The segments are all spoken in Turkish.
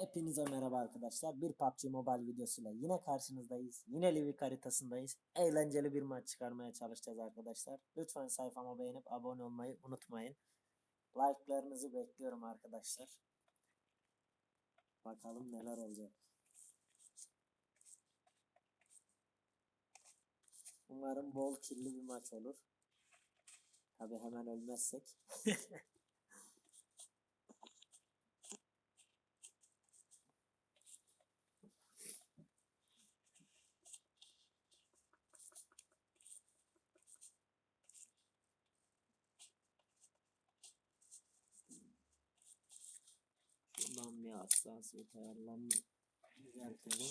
Hepinize merhaba arkadaşlar. Bir PUBG Mobile videosuyla yine karşınızdayız. Yine Livik haritasındayız. Eğlenceli bir maç çıkarmaya çalışacağız arkadaşlar. Lütfen sayfama beğenip abone olmayı unutmayın. Like'larınızı bekliyorum arkadaşlar. Bakalım neler olacak. Umarım bol kirli bir maç olur. Tabi hemen ölmezsek. Şuradan bir hassasiyet ayarlarını düzeltelim.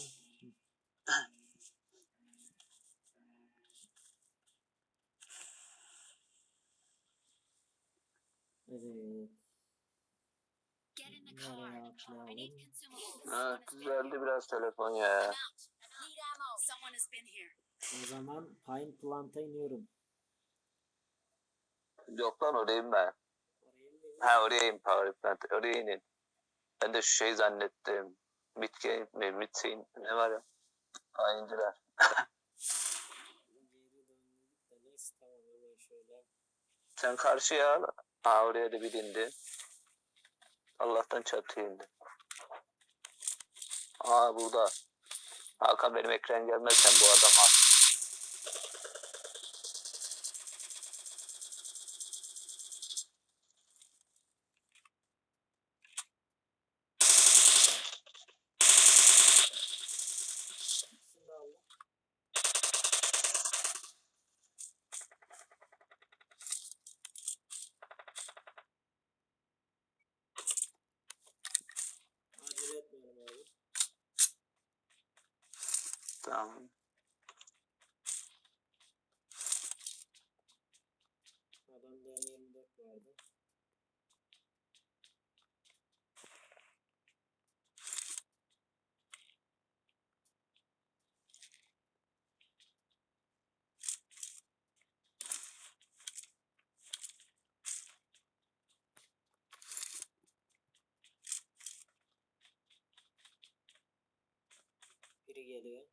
Evet. Nereye atlayalım? Ha, düzeldi biraz telefon ya. O zaman Pine Plant'a iniyorum. Yok lan orayım ben. Oraya ineyim. Ha orayayım Power Plant. Oraya inin. Ben de şey zannettim. Midgame mi? Midsein ne var ya? Şöyle. Sen karşıya al. Ha oraya da bir indi. Allah'tan çatıya indi. Aa burada. Hakan benim ekran gelmezsen bu adama. Şunu Tamam. Adamda M24 vardı. Biri geliyor.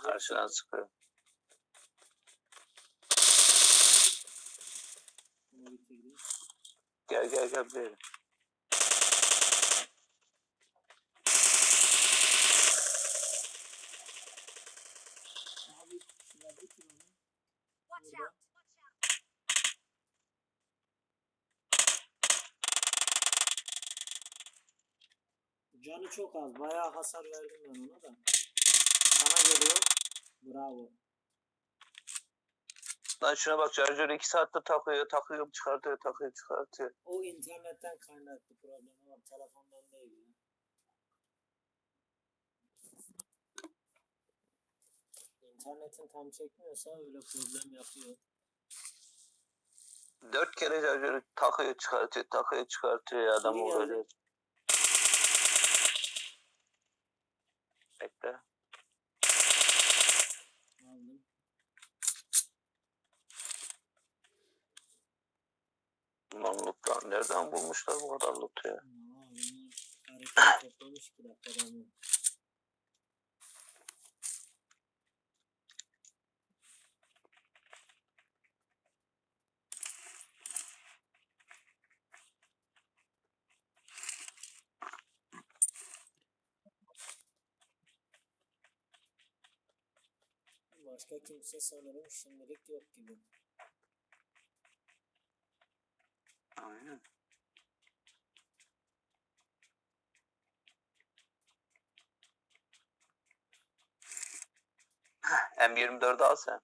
onu. Watch Burada. out. Watch out. Canı çok az. Bayağı hasar verdim ben ona da. Bravo. Lan şuna bak şarjörü 2 saatte takıyor, takıyor, çıkartıyor, takıyor, çıkartıyor. O internetten kaynaklı problemi var. Telefondan değil ya. İnternetin tam çekmiyorsa öyle problem yapıyor. Dört kere şarjörü takıyor, çıkartıyor, takıyor, çıkartıyor ya adam geldi. uğraşıyor. Bekle. Aldım. Lan. Nereden bulmuşlar bu kadar loot ya? Bunlar Başka kimse sanırım şimdilik yok gibi. M24'ü al sen.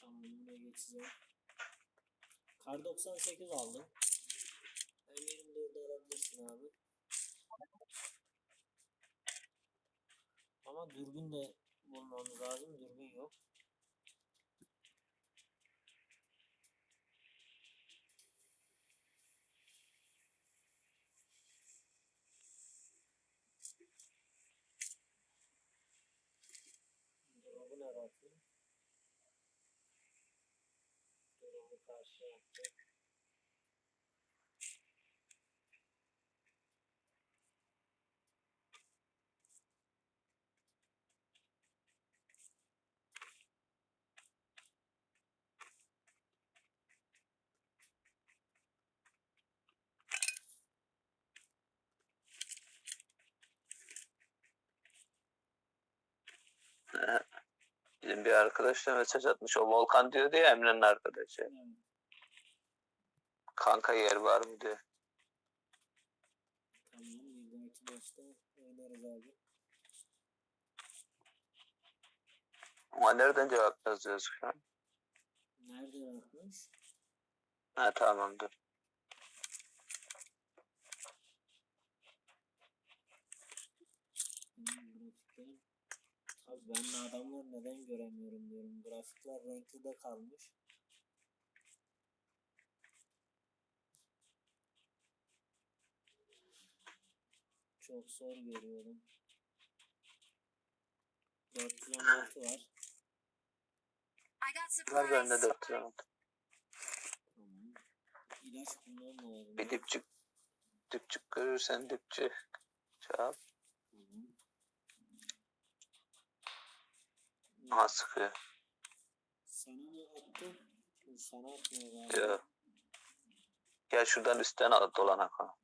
Tamam buraya geçeceğim. Kar 98 aldım. M24'ü alabilirsin abi. Ama dürbün de bulmamız lazım. Dürbün yok. Bir arkadaş da mesaj atmış. O Volkan diyor diye Emre'nin arkadaşı. Evet. Kanka yer var mı diyor. Tamam, bir dahaki maçta oynarız abi. Ama nereden cevap yazıyoruz şu an? Nereden atmış? Ha tamamdır. Hmm, grafikten. Abi ben de adamlar neden göremiyorum diyorum. Grafikler renkli de kalmış. Çok zor görüyorum. 416 var. Var bende supplies. 4 tane. Tamam. İlaç bulmam lazım. Bir dipçik dipçik görürsen dipçik çağır. Aha sıkıyor. Sana mı attı? Sana atmıyor galiba. Diyor. Gel şuradan üstten al dolanak ha.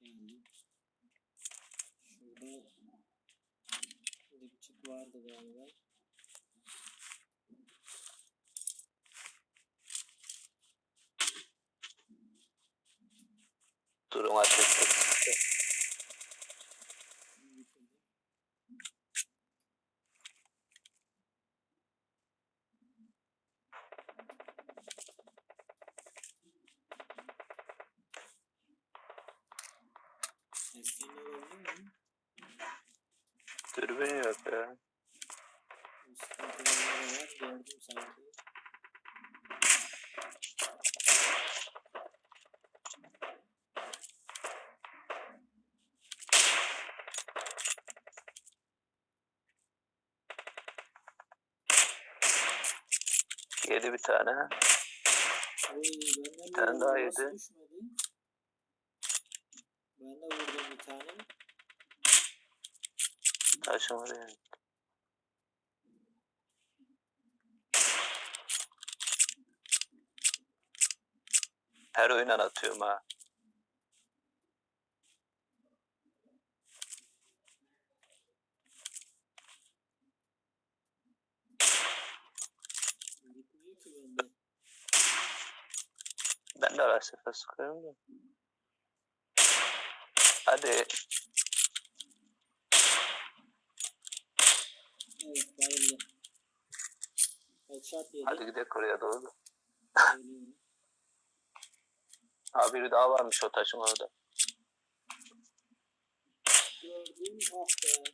Yani şurada dipçik vardı galiba. Durun ateşte. Seslerini alabilir miyim? Dürbün yok ya. Bu sıkıntıları var gördüm sanki. Yedi bir tane. Oy benden tane daha yedi. Ben de vurdum bir tane. Taşım oraya. Her oyundan atıyorum ha. Ki bende. Ben de ara sefer sıkıyorum da. Hadi. Evet bayıldı. Headshot yedi. Hadi gidelim oraya doğru. Söylüyorum. Ha biri daha varmış o taşın orada. Gördüm ah be.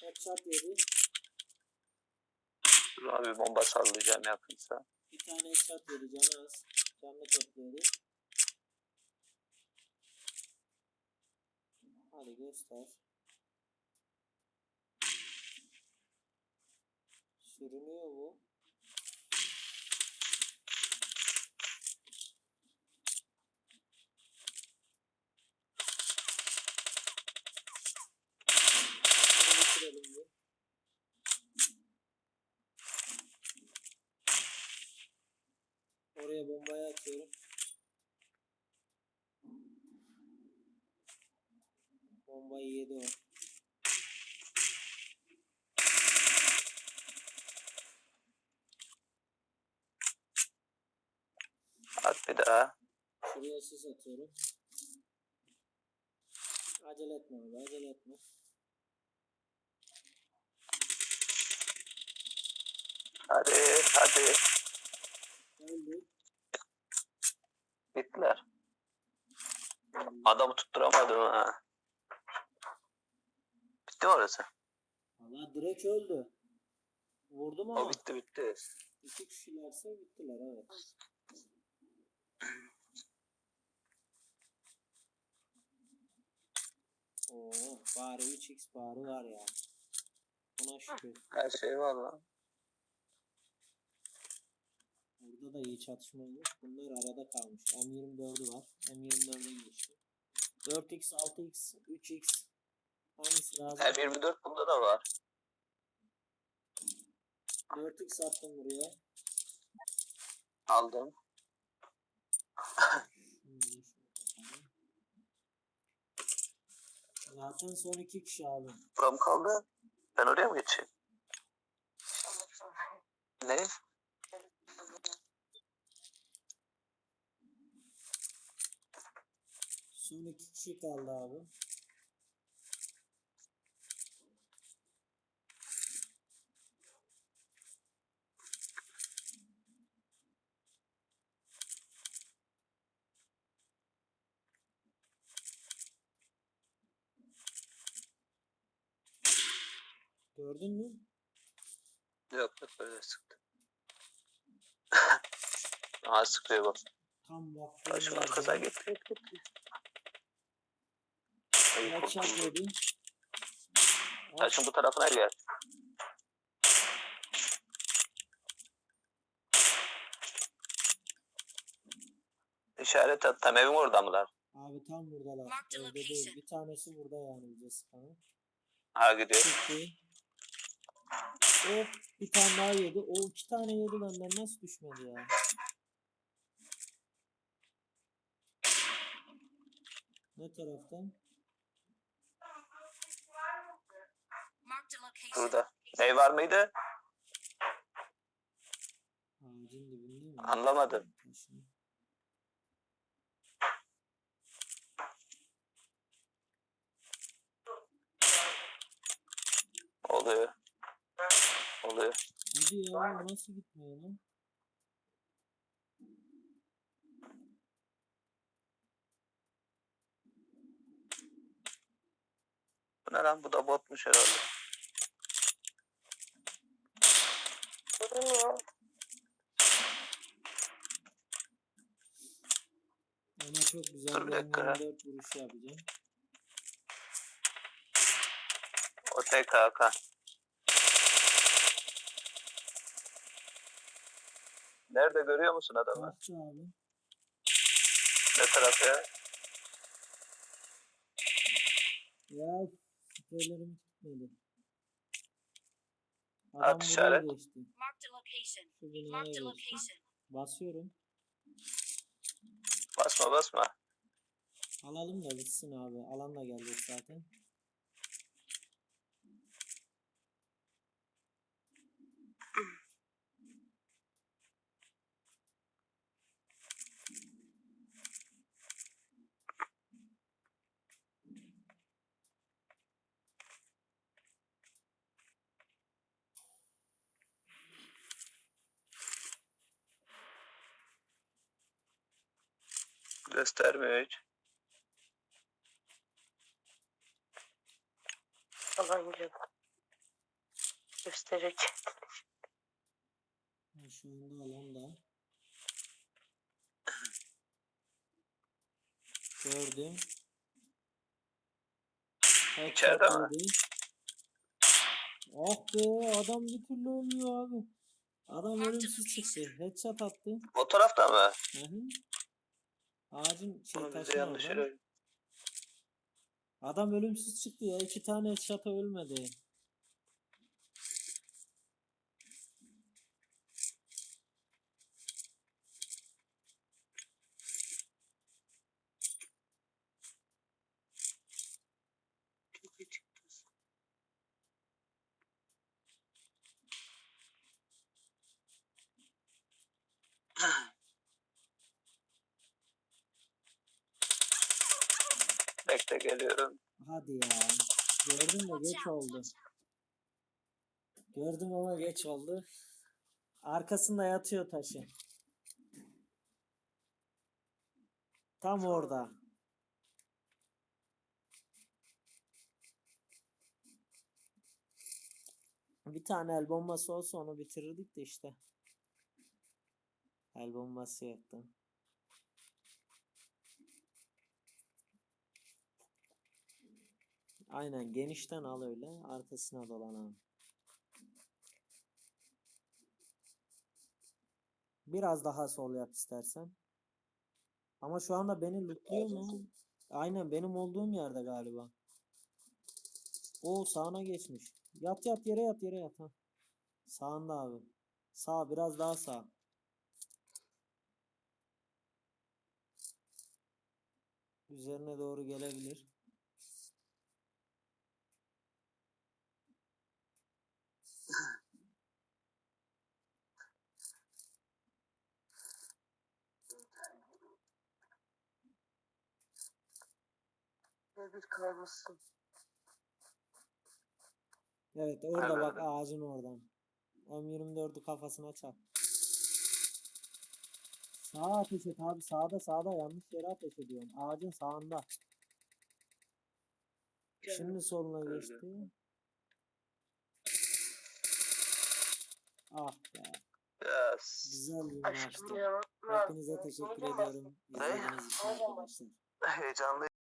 Headshot yedi. Dur abi bomba sallayacağım yakınsa. Bir tane headshot yedi canı az. Canını topluyordu. Hadi göster. Sürünüyor bu. Bunu bitirelim bir. Oraya bombayı atıyorum. Bombayı yedi o. At bir daha. Şuraya sis atıyorum. Acele etme abi acele etme. Hadi hadi. Öldü. Bittiler. Adamı tutturamadım ha. Bitti mi orası? Valla direkt öldü. Vurdum ama O bitti bitti. iki kişilerse bittiler evet. Oo, bari 3x bari var ya. Buna şükür. Her şey var lan. Burada da iyi çatışma olmuş. Bunlar arada kalmış. M24'ü var. M24'e geçti. 4x, 6x, 3x. Hangisi lazım? M24 bunda da var. 4x attım buraya. Aldım. Kapatalım. Zaten son iki kişi abi. Buram kaldı. Ben oraya mı geçeyim? Ne? Son iki kişi kaldı abi. Gördün mü? Yok yok böyle sıktı. Aha sıkıyor bak. Tam baktığım Başım arkasına gitti. oldu. yedi. Taşın bu tarafına gel. İşaret at. Tam evin orada mılar? Abi tam buradalar. Evde değil. Bir tanesi burada yani bize sıkanı. Ha gidiyor. Çıktı. O bir tane daha yedi. O iki tane yedi benden nasıl düşmedi ya? Ne taraftan? Burada. Ney var mıydı? Ağacın dibinde mi? Anlamadım. Taşın. Oluyor. Oluyor. Hadi ya nasıl gitmiyor lan? Bu ne lan? Bu da botmuş herhalde. Ona çok güzel Dur bir dakika. M24 vuruşu yapacağım. O tek Nerede görüyor musun adamı? Abi. Ne taraf ya? Ya spreylerim tutmadı. At Adam buraya işaret. geçti. Marked a location. Şu binaya Marked a geçti. location. Basıyorum. Basma basma. Alalım da bitsin abi. Alan da gelecek zaten. Göstermiyor hiç. Alancım. Gösterecek. Ha, Şu anda alanda. Gördüm. Headshot İçeride mi? Ah be adam bir türlü ölmüyor abi. Adam ölümsüz çıktı. Headshot attı. O tarafta mı? Hı hı. Ağacın şey bize taşın yanlış. Adam ölümsüz çıktı ya. iki tane headshot'a ölmedi. Bekle geliyorum. Hadi ya. Gördüm de geç oldu. Gördüm ama geç oldu. Arkasında yatıyor taşı. Tam orada. Bir tane el bombası olsa onu bitirirdik de işte. El bombası yoktu. Aynen genişten al öyle. Arkasına dolan. Biraz daha sol yap istersen. Ama şu anda beni lootluyor mu? Aynen benim olduğum yerde galiba. O sağına geçmiş. Yat yat yere yat yere yat ha. Sağında abi. Sağ biraz daha sağ. Üzerine doğru gelebilir. Ne bir kalmışsın. Evet orada bak ağacın oradan. M24'ü kafasına çak. Sağa ateş et abi sağda sağda yanlış yere ateş ediyorsun. Ağacın sağında. Şimdi soluna geçti. Ah be. Yes. Güzel bir maçtı. Hepinize teşekkür ediyorum. İzlediğiniz için arkadaşlar. Heyecanlı